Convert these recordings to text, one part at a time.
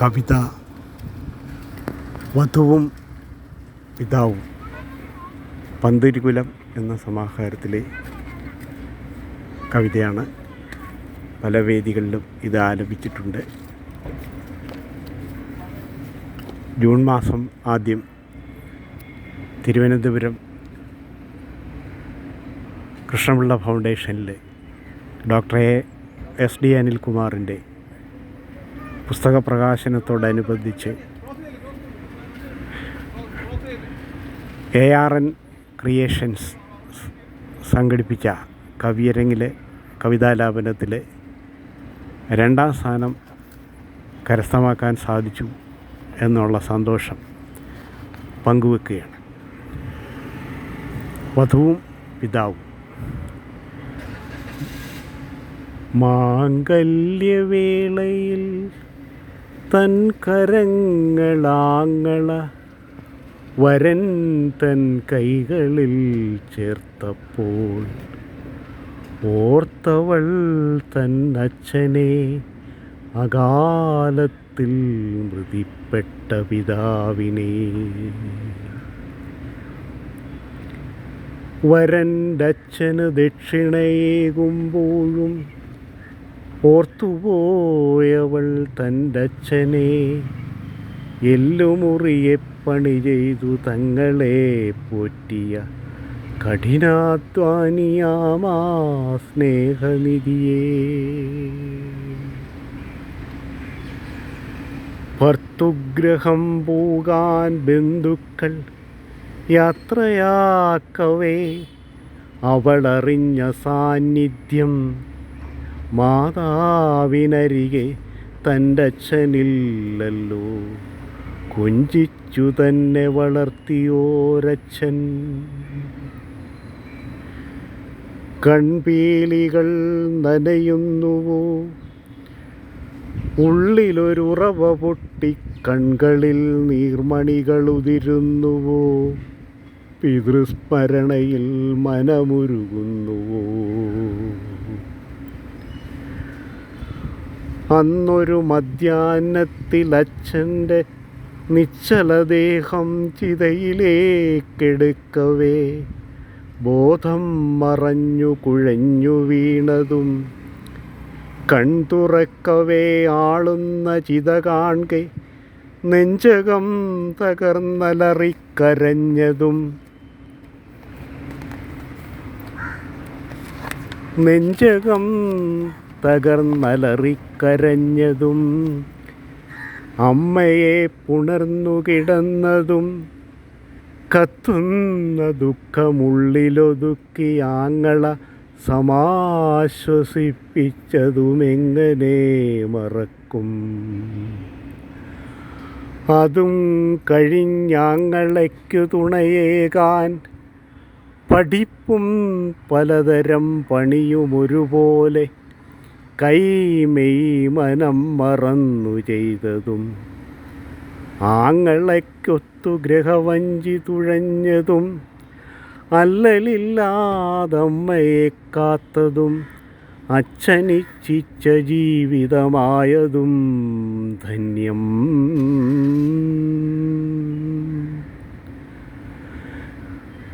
കവിത വധുവും പിതാവും പന്തിരികുലം എന്ന സമാഹാരത്തിലെ കവിതയാണ്. പല വേദികളിലും ഇത് ആലപിച്ചിട്ടുണ്ട്. ജൂൺ മാസം ആദ്യം തിരുവനന്തപുരം കൃഷ്ണപിള്ള ഫൗണ്ടേഷനിൽ ഡോക്ടർ എ എസ് ഡി അനിൽകുമാറിന്റെ പുസ്തക പ്രകാശനത്തോടനുബന്ധിച്ച് എ ആർ എൻ ക്രിയേഷൻസ് സംഘടിപ്പിച്ച കവിയരങ്ങിലെ കവിതാലാപനത്തിൽ രണ്ടാം സ്ഥാനം കരസ്ഥമാക്കാൻ സാധിച്ചു എന്നുള്ള സന്തോഷം പങ്കുവെക്കുകയാണ്. വധുവും പിതാവും. മാംഗല്യവേളയിൽ തൻ കരങ്ങളാങ്ങള വരൻ തൻ കൈകളിൽ ചേർത്തപ്പോൾ ഓർത്തവൾ തൻ അച്ഛനെ അകാലത്തിൽ മൃതിപ്പെട്ട പിതാവിനെ. വരന്റെ അച്ഛന് ദക്ഷിണയേകുമ്പോഴും ഓർത്തുപോയവൾ തന്റെ അച്ഛനെ എല്ലുമുറിയെ പണി ചെയ്തു തങ്ങളെ പോറ്റിയ കഠിനാധ്വാനിയാമാ സ്നേഹനിധിയേ. ഭർത്തുഗ്രഹം പോകാൻ ബന്ധുക്കൾ യാത്രയാക്കവേ അവളറിഞ്ഞ സാന്നിധ്യം. മാതാവിനരികെ തന്റെ അച്ഛനില്ലല്ലോ കൊഞ്ചിച്ചു തന്നെ വളർത്തിയോരച്ഛൻ. കൺപീലികൾ നനയുന്നുവോ? ഉള്ളിലൊരുറവ പൊട്ടി കൺകളിൽ നീർമണികൾ ഉതിരുന്നുവോ പിതൃസ്മരണയിൽ മനമുരുകുന്നുവോ? അന്നൊരു മധ്യാഹ്നത്തിൽ അച്ഛന്റെ നിശ്ചലദേഹം ചിതയിലേക്കെടുക്കവേ. ബോധം മറഞ്ഞു കുഴഞ്ഞു വീണതും കൺതുറക്കവേ ആളുന്ന ചിത കാൺകെ നെഞ്ചകം തകർന്നലറിക്കരഞ്ഞതും നെഞ്ചകം തകർന്നലറിക്കരഞ്ഞതും അമ്മയെ പുണർന്നു കിടന്നതും കത്തുന്ന ദുഃഖമുള്ളിലൊതുക്കി ആങ്ങള സമാശ്വസിപ്പിച്ചതുമെങ്ങനെ മറക്കും? അതും കഴിഞ്ഞാങ്ങളയ്ക്കു തുണയേകാൻ പഠിപ്പും പലതരം പണിയുമൊരുപോലെ കൈമെയ് മനം മറന്നു ചെയ്തതും ആങ്ങളയ്ക്കൊത്തു ഗ്രഹവഞ്ചി തുഴഞ്ഞതും അല്ലലില്ലാതമ്മയെ കാത്തതും അച്ഛനിച്ഛിച്ച ജീവിതമായതും ധന്യം.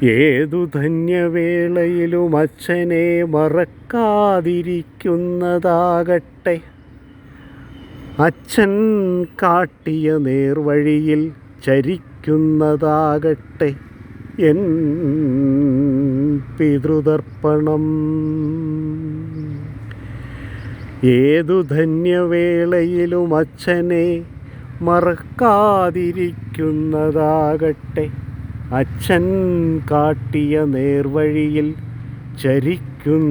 ഏതു ധന്യവേളയിലും അച്ഛനെ മറക്കാതിരിക്കുന്നതാകട്ടെ. അച്ഛൻ കാട്ടിയ നേർവഴിയിൽ ചരിക്കുന്നതാകട്ടെ. എൻ പിതൃതർപ്പണം. ഏതു ധന്യവേളയിലും അച്ഛനെ മറക്കാതിരിക്കുന്നതാകട്ടെ. അച്ഛൻ കാട്ടിയ നേർവഴിയിൽ ചരിക്കുന്നതാകട്ടെ.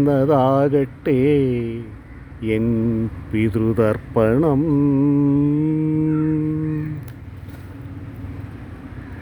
എൻ പിതൃതർപ്പണം.